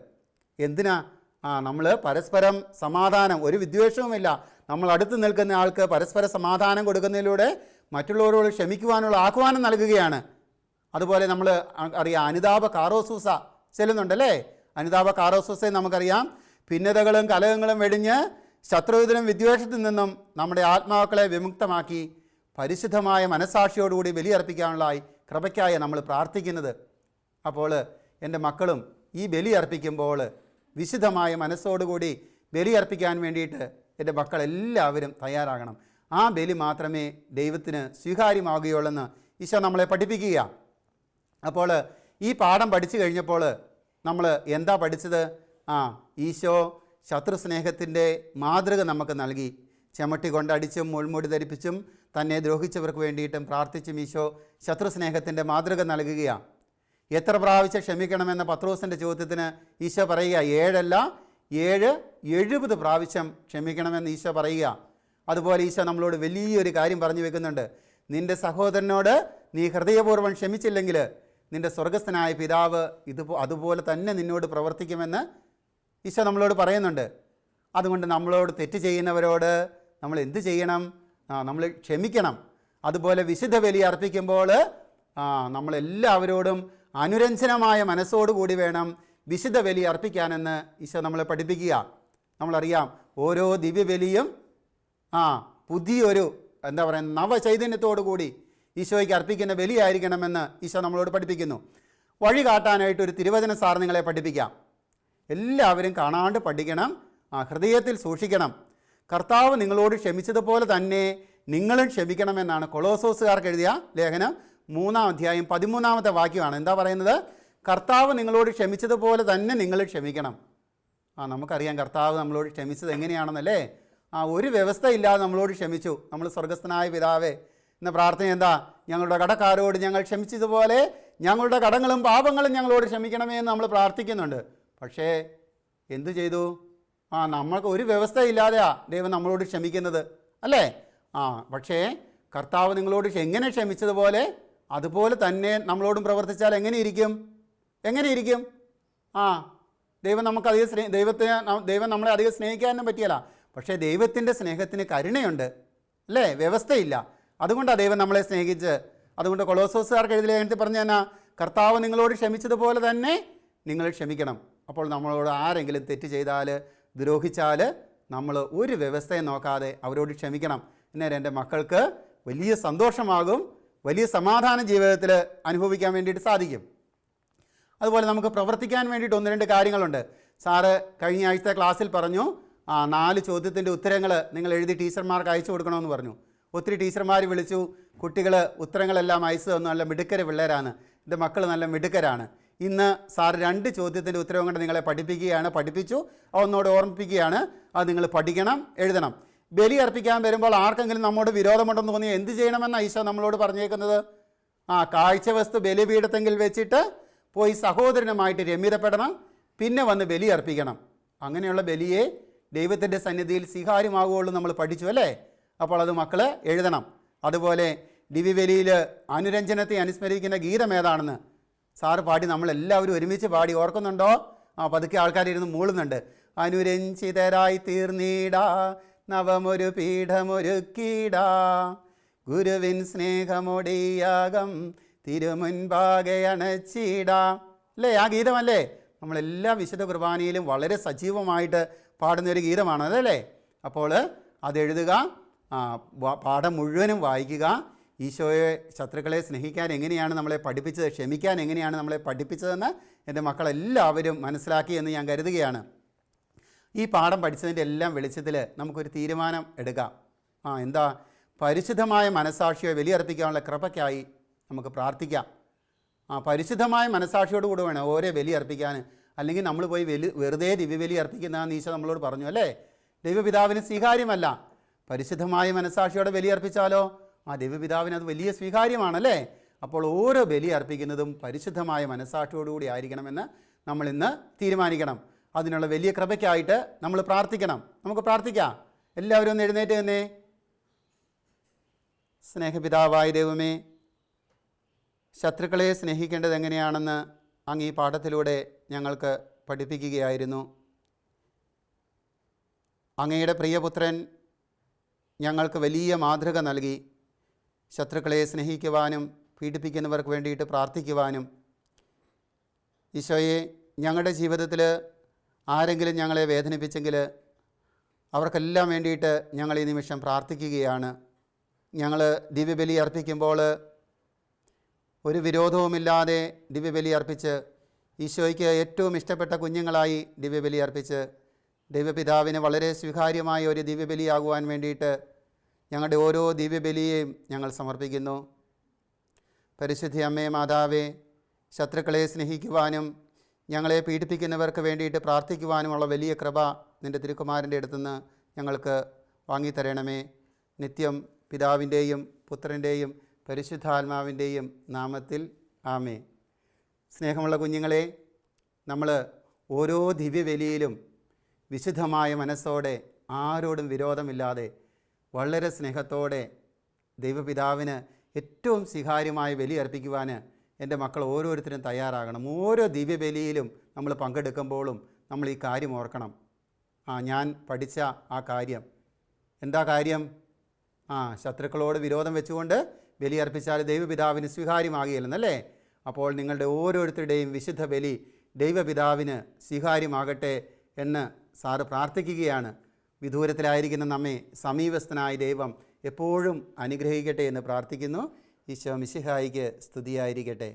എന്തിനാ? ആ നമ്മൾ പരസ്പരം സമാധാനം ഒരു വിദ്വേഷവുമില്ല. നമ്മൾ അടുത്ത് നിൽക്കുന്ന ആൾക്ക് പരസ്പര സമാധാനം കൊടുക്കുന്നതിലൂടെ മറ്റുള്ളവരോട് ക്ഷമിക്കുവാനുള്ള ആഹ്വാനം നൽകുകയാണ്. അതുപോലെ നമ്മൾ അറിയാം അനുതാപ കാറോസൂസ ചെല്ലുന്നുണ്ടല്ലേ? അനുതാപ കാറോസൂസയെ നമുക്കറിയാം. ഭിന്നതകളും കലഹങ്ങളും വെടിഞ്ഞ് ശത്രുവിധനും വിദ്വേഷത്തിൽ നിന്നും നമ്മുടെ ആത്മാക്കളെ വിമുക്തമാക്കി പരിശുദ്ധമായ മനസാക്ഷിയോടുകൂടി ബലിയർപ്പിക്കാനുള്ളതായി കൃപയ്ക്കായി നമ്മൾ പ്രാർത്ഥിക്കുന്നത്. അപ്പോൾ എന്റെ മക്കളും ഈ ബലി അർപ്പിക്കുമ്പോൾ വിശുദ്ധമായ മനസ്സോടുകൂടി ബലിയർപ്പിക്കാൻ വേണ്ടിയിട്ട് എന്റെ മക്കളെല്ലാവരും തയ്യാറാകണം. ആ ബലി മാത്രമേ ദൈവത്തിന് സ്വീകാര്യമാകുകയുള്ളെന്ന് ഈശോ നമ്മളെ പഠിപ്പിക്കുക. അപ്പോൾ ഈ പാഠം പഠിച്ചു കഴിഞ്ഞപ്പോൾ നമ്മൾ എന്താ പഠിച്ചത്? ആ ഈശോ ശത്രു സ്നേഹത്തിന്റെ മാതൃക നമുക്ക് നൽകി. ചെമട്ടി കൊണ്ടടിച്ചും മുൾമുടി ധരിപ്പിച്ചും തന്നെ ദ്രോഹിച്ചവർക്ക് വേണ്ടിയിട്ടും പ്രാർത്ഥിച്ചും ഈശോ ശത്രു സ്നേഹത്തിന്റെ മാതൃക നൽകുകയാണ്. എത്ര പ്രാവശ്യം ക്ഷമിക്കണമെന്ന പത്രോസിന്റെ ചോദ്യത്തിന് ഈശോ പറയുക ഏഴല്ല ഏഴ് എഴുപത് പ്രാവശ്യം ക്ഷമിക്കണമെന്ന് ഈശോ പറയുക. അതുപോലെ ഈശോ നമ്മളോട് വലിയൊരു കാര്യം പറഞ്ഞു വെക്കുന്നുണ്ട്. നിന്റെ സഹോദരനോട് നീ ഹൃദയപൂർവം ക്ഷമിച്ചില്ലെങ്കിൽ നിന്റെ സ്വർഗസ്ഥനായ പിതാവ് ഇത് അതുപോലെ തന്നെ നിന്നോട് പ്രവർത്തിക്കുമെന്ന് ഈശോ നമ്മളോട് പറയുന്നുണ്ട്. അതുകൊണ്ട് നമ്മളോട് തെറ്റ് ചെയ്യുന്നവരോട് നമ്മൾ എന്ത് ചെയ്യണം? നമ്മൾ ക്ഷമിക്കണം. അതുപോലെ വിശുദ്ധ ബലി അർപ്പിക്കുമ്പോൾ നമ്മളെല്ലാവരോടും അനുരഞ്ജനമായ മനസ്സോടുകൂടി വേണം വിശുദ്ധ ബലി അർപ്പിക്കാനെന്ന് ഈശോ നമ്മളെ പഠിപ്പിക്കുക. നമ്മളറിയാം ഓരോ ദിവ്യബലിയും ആ പുതിയൊരു എന്താ പറയുക നവചൈതന്യത്തോടു കൂടി ഈശോയ്ക്ക് അർപ്പിക്കുന്ന ബലിയായിരിക്കണമെന്ന് ഈശോ നമ്മളോട് പഠിപ്പിക്കുന്നു. വഴി കാട്ടാനായിട്ട് ഒരു തിരുവചന സാർ നിങ്ങളെ പഠിപ്പിക്കാം. എല്ലാവരും കാണാണ്ട് പഠിക്കണം ആ ഹൃദയത്തിൽ സൂക്ഷിക്കണം. കർത്താവ് നിങ്ങളോട് ക്ഷമിച്ചതുപോലെ തന്നെ നിങ്ങളും ക്ഷമിക്കണമെന്നാണ് കൊളോസോസുകാർക്ക് എഴുതിയ ലേഖനം. മൂന്നാം അധ്യായം പതിമൂന്നാമത്തെ വാക്യമാണ്. എന്താ പറയുന്നത്? കർത്താവ് നിങ്ങളോട് ക്ഷമിച്ചതുപോലെ തന്നെ നിങ്ങൾ ക്ഷമിക്കണം. ആ നമുക്കറിയാം കർത്താവ് നമ്മളോട് ക്ഷമിച്ചത് എങ്ങനെയാണെന്നല്ലേ? ആ ഒരു വ്യവസ്ഥയില്ലാതെ നമ്മളോട് ക്ഷമിച്ചു. നമ്മൾ സ്വർഗസ്ഥനായ പിതാവേ എന്ന പ്രാർത്ഥന എന്താ? ഞങ്ങളുടെ കടക്കാരോട് ഞങ്ങൾ ക്ഷമിച്ചതുപോലെ ഞങ്ങളുടെ കടങ്ങളും പാപങ്ങളും ഞങ്ങളോട് ക്ഷമിക്കണമേ എന്ന് നമ്മൾ പ്രാർത്ഥിക്കുന്നുണ്ട്. പക്ഷേ എന്തു ചെയ്തു? ആ നമ്മൾക്ക് ഒരു വ്യവസ്ഥ ഇല്ലാതെയാ ദൈവം നമ്മളോട് ക്ഷമിക്കുന്നത്. അല്ലേ? ആ പക്ഷേ കർത്താവ് നിങ്ങളോട് എങ്ങനെ ക്ഷമിച്ചതുപോലെ അതുപോലെ തന്നെ നമ്മളോടും പ്രവർത്തിച്ചാൽ എങ്ങനെയിരിക്കും എങ്ങനെയിരിക്കും ആ ദൈവം നമുക്കധികം സ്നേ ദൈവത്തിന് ദൈവം നമ്മളെ അധികം സ്നേഹിക്കാനും പറ്റിയല്ല. പക്ഷേ ദൈവത്തിന്റെ സ്നേഹത്തിന് കരുണയുണ്ട് അല്ലേ? വ്യവസ്ഥയില്ല. അതുകൊണ്ടാണ് ദൈവം നമ്മളെ സ്നേഹിച്ച്. അതുകൊണ്ട് കൊളോസോസുകാർക്ക് എഴുതി എഴുതി പറഞ്ഞു തന്നെ കർത്താവ് നിങ്ങളോട് ക്ഷമിച്ചതുപോലെ തന്നെ നിങ്ങൾ ക്ഷമിക്കണം. അപ്പോൾ നമ്മളോട് ആരെങ്കിലും തെറ്റ് ചെയ്താൽ ദ്രോഹിച്ചാൽ നമ്മൾ ഒരു വ്യവസ്ഥയും നോക്കാതെ അവരോട് ക്ഷമിക്കണം. എന്നേരം എന്റെ മക്കൾക്ക് വലിയ സന്തോഷമാകും. വലിയ സമാധാന ജീവിതത്തിൽ അനുഭവിക്കാൻ വേണ്ടിയിട്ട് സാധിക്കും. അതുപോലെ നമുക്ക് പ്രവർത്തിക്കാൻ വേണ്ടിയിട്ട് ഒന്ന് രണ്ട് കാര്യങ്ങളുണ്ട്. സാറ് കഴിഞ്ഞ ആഴ്ചത്തെ ക്ലാസ്സിൽ പറഞ്ഞു ആ നാല് ചോദ്യത്തിന്റെ ഉത്തരങ്ങൾ നിങ്ങൾ എഴുതി ടീച്ചർമാർക്ക് അയച്ചു കൊടുക്കണമെന്ന് പറഞ്ഞു. ഒത്തിരി ടീച്ചർമാർ വിളിച്ചു കുട്ടികൾ ഉത്തരങ്ങളെല്ലാം അയച്ചു തന്നു നല്ല മിടുക്കര പിള്ളേരാണ്. എന്റെ മക്കൾ നല്ല മിടുക്കരാണ്. ഇന്ന് സാർ രണ്ട് ചോദ്യത്തിന്റെ ഉത്തരവും കൊണ്ട് നിങ്ങളെ പഠിപ്പിക്കുകയാണ് പഠിപ്പിച്ചു ഒന്നോട് ഓർമ്മിപ്പിക്കുകയാണ്. അത് നിങ്ങൾ പഠിക്കണം എഴുതണം. ബലി അർപ്പിക്കാൻ വരുമ്പോൾ ആർക്കെങ്കിലും നമ്മോട് വിരോധമുണ്ടെന്ന് തോന്നിയാൽ എന്ത് ചെയ്യണമെന്ന ഈശോ നമ്മളോട് പറഞ്ഞേക്കുന്നത്? ആ കാഴ്ച വസ്തു ബലിപീഠത്തെങ്കിൽ വെച്ചിട്ട് പോയി സഹോദരനുമായിട്ട് രമ്യതപ്പെടണം പിന്നെ വന്ന് ബലി അർപ്പിക്കണം. അങ്ങനെയുള്ള ബലിയെ ദൈവത്തിന്റെ സന്നിധിയിൽ സ്വീകാര്യമാകുകയുള്ളൂ നമ്മൾ പഠിച്ചു അല്ലേ? അപ്പോൾ അത് മക്കൾ എഴുതണം. അതുപോലെ ദിവ്യബലിയിൽ അനുരഞ്ജനത്തെ അനുസ്മരിക്കുന്ന ഗീതം ഏതാണെന്ന് സാറ് പാടി നമ്മളെല്ലാവരും ഒരുമിച്ച് പാടി ഓർക്കുന്നുണ്ടോ? ആ പതുക്കെ ആൾക്കാരിരുന്ന് മൂളുന്നുണ്ട്. അനുരഞ്ജിതരായി തീർന്നീടാ നവമൊരു പീഠമൊരുക്കീടാ. ഗുരുവിൻ സ്നേഹമൊടിയാകം തിരുമുൻപാകെ അണച്ചിടാം. അല്ലേ? ആ ഗീതമല്ലേ? നമ്മളെല്ലാ വിശുദ്ധ കുർബാനയിലും വളരെ സജീവമായിട്ട് പാടുന്ന ഒരു ഗീതമാണ്. അതല്ലേ? അപ്പോൾ അതെഴുതുക പാഠം മുഴുവനും വായിക്കുക. ഈശോയെ ശത്രുക്കളെ സ്നേഹിക്കാൻ എങ്ങനെയാണ് നമ്മളെ പഠിപ്പിച്ചത്? ക്ഷമിക്കാൻ എങ്ങനെയാണ് നമ്മളെ പഠിപ്പിച്ചതെന്ന് എന്റെ മക്കളെല്ലാവരും മനസ്സിലാക്കി എന്ന് ഞാൻ കരുതുകയാണ്. ഈ പാഠം പഠിച്ചതിന്റെ എല്ലാം വെളിച്ചത്തിൽ നമുക്കൊരു തീരുമാനം എടുക്കാം. ആ എന്താ? പരിശുദ്ധമായ മനസാക്ഷിയെ ബലിയർപ്പിക്കാനുള്ള കൃപക്കായി നമുക്ക് പ്രാർത്ഥിക്കാം. ആ പരിശുദ്ധമായ മനസാക്ഷിയോട് കൂടെ വേണം ഓരോ ബലി അർപ്പിക്കാൻ അല്ലെങ്കിൽ നമ്മൾ പോയി വെലി വെറുതെ ദിവ്യബലി അർപ്പിക്കുന്നതാണെന്ന് ഈശോ നമ്മളോട് പറഞ്ഞു അല്ലേ? ദൈവപിതാവിന് സ്വീകാര്യമല്ല. പരിശുദ്ധമായ മനസാക്ഷിയോടെ ബലി അർപ്പിച്ചാലോ ആ ദൈവപിതാവിന് അത് വലിയ സ്വീകാര്യമാണല്ലേ? അപ്പോൾ ഓരോ ബലി അർപ്പിക്കുന്നതും പരിശുദ്ധമായ മനസാക്ഷിയോടുകൂടി ആയിരിക്കണമെന്ന് നമ്മൾ ഇന്ന് തീരുമാനിക്കണം. അതിനുള്ള വലിയ കൃപയ്ക്കായിട്ട് നമ്മൾ പ്രാർത്ഥിക്കണം. നമുക്ക് പ്രാർത്ഥിക്കാം. എല്ലാവരും ഒന്ന് എഴുന്നേറ്റ് തന്നെ സ്നേഹപിതാവായ ദൈവമേ ശത്രുക്കളെ സ്നേഹിക്കേണ്ടത് എങ്ങനെയാണെന്ന് അങ്ങ് ഈ പാഠത്തിലൂടെ ഞങ്ങൾക്ക് പഠിപ്പിക്കുകയായിരുന്നു. അങ്ങയുടെ പ്രിയപുത്രൻ ഞങ്ങൾക്ക് വലിയ മാതൃക നൽകി. ശത്രുക്കളെ സ്നേഹിക്കുവാനും പീഡിപ്പിക്കുന്നവർക്ക് വേണ്ടിയിട്ട് പ്രാർത്ഥിക്കുവാനും ഈശോയെ ഞങ്ങളുടെ ജീവിതത്തിൽ ആരെങ്കിലും ഞങ്ങളെ വേദനിപ്പിച്ചെങ്കിൽ അവർക്കെല്ലാം വേണ്ടിയിട്ട് ഞങ്ങൾ ഈ നിമിഷം പ്രാർത്ഥിക്കുകയാണ്. ഞങ്ങൾ ദിവ്യബലി അർപ്പിക്കുമ്പോൾ ഒരു വിരോധവുമില്ലാതെ ദിവ്യബലി അർപ്പിച്ച് ഈശോയ്ക്ക് ഏറ്റവും ഇഷ്ടപ്പെട്ട കുഞ്ഞുങ്ങളായി ദിവ്യബലി അർപ്പിച്ച് ദൈവപിതാവിന് വളരെ സ്വീകാര്യമായ ഒരു ദിവ്യബലിയാകുവാൻ വേണ്ടിയിട്ട് ഞങ്ങളുടെ ഓരോ ദിവ്യബലിയെയും ഞങ്ങൾ സമർപ്പിക്കുന്നു. പരിശുദ്ധി അമ്മേ മാതാവേ ശത്രുക്കളെ സ്നേഹിക്കുവാനും ഞങ്ങളെ പീഡിപ്പിക്കുന്നവർക്ക് വേണ്ടിയിട്ട് പ്രാർത്ഥിക്കുവാനുമുള്ള വലിയ കൃപ നിന്റെ തിരുക്കുമാരന്റെ അടുത്തുനിന്ന് ഞങ്ങൾക്ക് വാങ്ങിത്തരണമേ. നിത്യം പിതാവിന്റെയും പുത്രന്റെയും പരിശുദ്ധാത്മാവിന്റെയും നാമത്തിൽ ആമേ സ്നേഹമുള്ള കുഞ്ഞുങ്ങളെ നമ്മൾ ഓരോ ദിവ്യവലിയിലും വിശുദ്ധമായ മനസ്സോടെ ആരോടും വിരോധമില്ലാതെ വളരെ സ്നേഹത്തോടെ ദൈവപിതാവിന് ഏറ്റവും സ്വീകാര്യമായ ബലി അർപ്പിക്കുവാൻ എന്റെ മക്കൾ ഓരോരുത്തരും തയ്യാറാകണം. ഓരോ ദിവ്യബലിയിലും നമ്മൾ പങ്കെടുക്കുമ്പോഴും നമ്മൾ ഈ കാര്യം ഓർക്കണം. ആ ഞാൻ പഠിച്ച ആ കാര്യം. എന്താ കാര്യം? ആ ശത്രുക്കളോട് വിരോധം വെച്ചുകൊണ്ട് ബലി അർപ്പിച്ചാൽ ദൈവപിതാവിന് സ്വീകാര്യമാകുകയില്ലെന്നല്ലേ? അപ്പോൾ നിങ്ങളുടെ ഓരോരുത്തരുടെയും വിശുദ്ധ ബലി ദൈവപിതാവിന് സ്വീകാര്യമാകട്ടെ എന്ന് സാറ് പ്രാർത്ഥിക്കുകയാണ്. വിദൂരത്തിലായിരിക്കുന്ന നമ്മെ സമീപസ്ഥനായ ദൈവം എപ്പോഴും അനുഗ്രഹിക്കട്ടെ എന്ന് പ്രാർത്ഥിക്കുന്നു. ഈശോ മിശിഹായിക്ക് സ്തുതിയായിരിക്കട്ടെ.